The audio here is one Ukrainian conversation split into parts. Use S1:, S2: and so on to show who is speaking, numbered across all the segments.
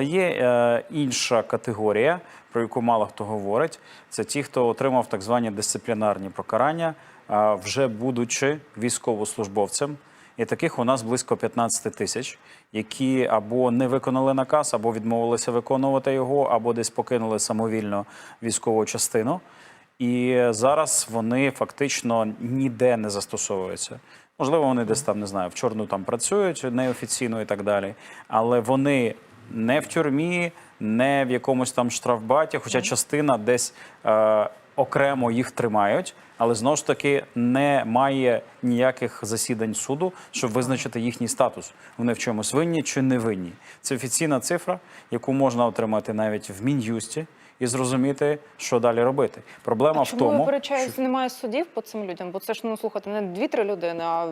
S1: Але є е, інша категорія, про яку мало хто говорить. Це ті, хто отримав так звані дисциплінарні покарання, е, вже будучи військовослужбовцем. І таких у нас близько 15 тисяч, які або не виконали наказ, або відмовилися виконувати його, або десь покинули самовільно військову частину. І зараз вони фактично ніде не застосовуються. Можливо, вони десь там не знаю, в чорну там працюють неофіційно і так далі. Але вони не в тюрмі, не в якомусь там штрафбаті, хоча частина десь е, окремо їх тримають, але знову ж таки немає ніяких засідань суду, щоб визначити їхній статус. Вони в чомусь винні чи не винні. Це офіційна цифра, яку можна отримати навіть в мін'юсті. І зрозуміти, що далі робити. Проблема
S2: А
S1: в
S2: чому
S1: тому,
S2: випереджається, немає судів по цим людям? Бо це ж ну слухайте, не дві-три людини, а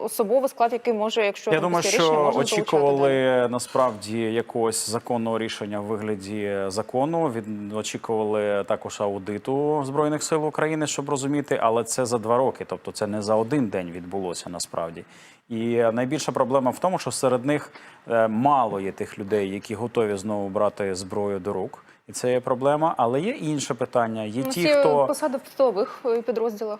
S2: особовий склад, який може, якщо
S1: Я думаю,
S2: рішення,
S1: що
S2: можна долучати далі.
S1: очікували насправді якогось законного рішення в вигляді закону. Від очікували також аудиту збройних сил України, щоб розуміти, але це за два роки, тобто це не за один день відбулося насправді. І найбільша проблема в тому, що серед них е, мало є тих людей, які готові знову брати зброю до рук. І це є проблема. Але є інше питання. Є
S2: Ну,
S1: ті, хто
S2: посади в тилових е, підрозділах.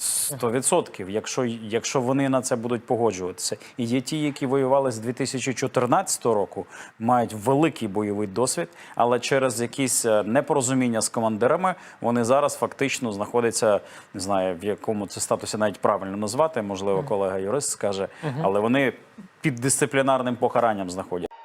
S1: Сто відсотків, якщо, якщо вони на це будуть погоджуватися. І є ті, які воювали з 2014 року, мають великий бойовий досвід, але через якісь е, непорозуміння з командирами вони зараз фактично знаходяться, не знаю, в якому це статусі навіть правильно назвати, можливо, колега юрист скаже, але вони під дисциплінарним покаранням знаходяться.